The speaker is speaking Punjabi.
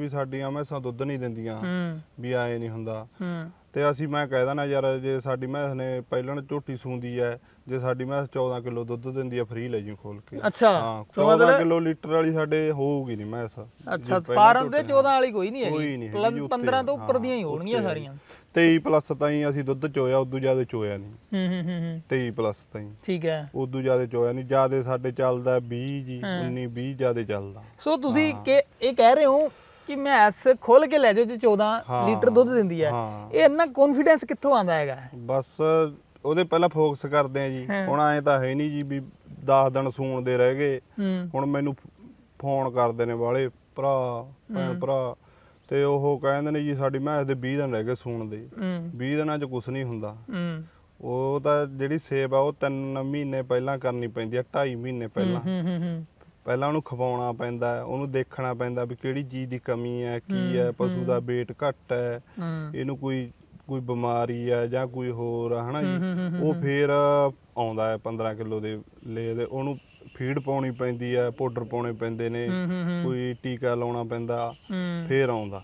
ਵੀ ਸਾਡੀਆਂ ਮੈਸਾਂ ਦੁੱਧ ਨਹੀਂ ਦਿੰਦੀਆਂ। ਹੂੰ। ਵੀ ਆਏ ਨਹੀਂ ਹੁੰਦਾ। ਹੂੰ। ਤੇ ਅਸੀਂ ਮੈਂ ਕਹਿ ਦੇਣਾ ਯਾਰ ਜੇ ਸਾਡੀ ਮੈਸ ਨੇ ਪਹਿਲਣ ਝੋਟੀ ਸੂੰਦੀ ਐ ਜੇ ਸਾਡੀ ਮੈਸ 14 ਕਿਲੋ ਦੁੱਧ ਦਿੰਦੀ ਆ ਫ੍ਰੀ ਲੈ ਜੀ ਖੋਲ ਕੇ। ਅੱਛਾ ਹਾਂ ਸੋ 14 ਮਤਲਬ ਕਿਲੋ ਲੀਟਰ ਵਾਲੀ ਸਾਡੇ ਹੋਊਗੀ ਨਹੀਂ ਮੈਸ। ਅੱਛਾ ਜੇ ਪਹਿਲਾਂ ਫਾਰਮ ਦੇ ਝੋਟੀ- 14 ਵਾਲੀ ਕੋਈ ਨਹੀਂ ਕੋਈ ਹੈਗੀ ਨਹੀਂ ਪਲੱਸ ਹੈਗੀ ਜੀ ਉੱਤੇ। 15 ਤੋਂ ਉੱਪਰ ਹਾਂ, ਦੀਆਂ ਹੀ ਹੋਣਗੀਆਂ ਉੱਤੇ ਸਾਰੀਆਂ। 23 ਪਲੱਸ ਤਾਈਂ ਅਸੀਂ ਦੁੱਧ ਚੋਇਆ ਉਦੋਂ ਜ਼ਿਆਦਾ ਚੋਇਆ ਨਹੀਂ। ਹੂੰ ਹੂੰ ਹੂੰ ਹੂੰ। 23 ਪਲੱਸ ਤਾਈਂ। ਠੀਕ ਹੈ ਉਦੋਂ ਜ਼ਿਆਦਾ ਚੋਇਆ ਨਹੀਂ ਜ਼ਿਆਦਾ ਸਾਡੇ ਚੱਲਦਾ 20 ਜੀ 19 20 ਜ਼ਿਆਦਾ ਚੱਲਦਾ। ਸੋ ਤੁਸੀਂ ਕਿ ਇਹ ਕਹਿ ਰਹੇ ਹੋ ਕਿ ਮੈਂ ਐਸ ਖੋਲ ਕੇ ਲੈ ਜਾਓ ਜੇ 14 ਹਾਂ, ਲੀਟਰ ਦੁੱਧ ਦਿੰਦੀ ਹੈ। ਇਹ ਇੰਨਾ ਕੌਨਫੀਡੈਂਸ ਕਿੱਥੋਂ ਆਉਂਦਾ ਹੈਗਾ? ਬਸ ਉਹਦੇ ਪਹਿਲਾਂ ਫੋਕਸ ਕਰਦੇ ਆ ਜੀ। ਹੁਣ ਐ ਤਾਂ ਹੈ ਨਹੀਂ ਜੀ ਵੀ 10 ਦਿਨ ਸੂਣ ਦੇ ਰਹਿ ਗਏ। ਹੁਣ ਮੈਨੂੰ ਫੋਨ ਕਰਦੇ ਨੇ ਵਾਲੇ ਭਰਾ ਭੈਣ ਭਰਾ। ਤੇ ਉਹ ਕਹਿੰਦੇ ਨੇ ਜੀ ਸਾਡੀ ਮੈਚ ਦੇ 20 ਦਿਨ ਰਹਿ ਗਏ ਸੂਣ ਦੇ ਹੂੰ। 20 ਦਿਨਾਂ 'ਚ ਕੁਝ ਨਹੀਂ ਹੁੰਦਾ। ਉਹ ਤਾਂ ਜਿਹੜੀ ਸੇਵ ਆ ਉਹ 3 ਮਹੀਨੇ ਪਹਿਲਾਂ ਕਰਨੀ ਪੈਂਦੀ ਆ 2.5 ਮਹੀਨੇ ਪਹਿਲਾਂ। ਪਹਿਲਾਂ ਉਹਨੂੰ ਖਵਾਉਣਾ ਪੈਂਦਾ ਉਹਨੂੰ ਦੇਖਣਾ ਪੈਂਦਾ ਵੀ ਕਿਹੜੀ ਚੀਜ਼ ਦੀ ਕਮੀ ਹੈ ਕੀ ਹੈ ਪਸ਼ੂ ਦਾ weight ਘੱਟ ਹੈ ਇਹਨੂੰ ਕੋਈ ਕੋਈ ਬਿਮਾਰੀ ਹੈ ਜਾਂ ਕੋਈ ਹੋਰ ਆ, ਹਨਾ ਜੀ? ਉਹ ਫੇਰ ਆਉਂਦਾ ਹੈ 15 ਕਿਲੋ ਦੇ ਲੈ ਦੇ ਉਹਨੂੰ ਫੀਡ ਪਾਉਣੀ ਪੈਂਦੀ ਹੈ ਪਾਊਡਰ ਪਾਉਣੇ ਪੈਂਦੇ ਨੇ ਕੋਈ ਟੀਕਾ ਲਾਉਣਾ ਪੈਂਦਾ ਫੇਰ ਆਉਂਦਾ।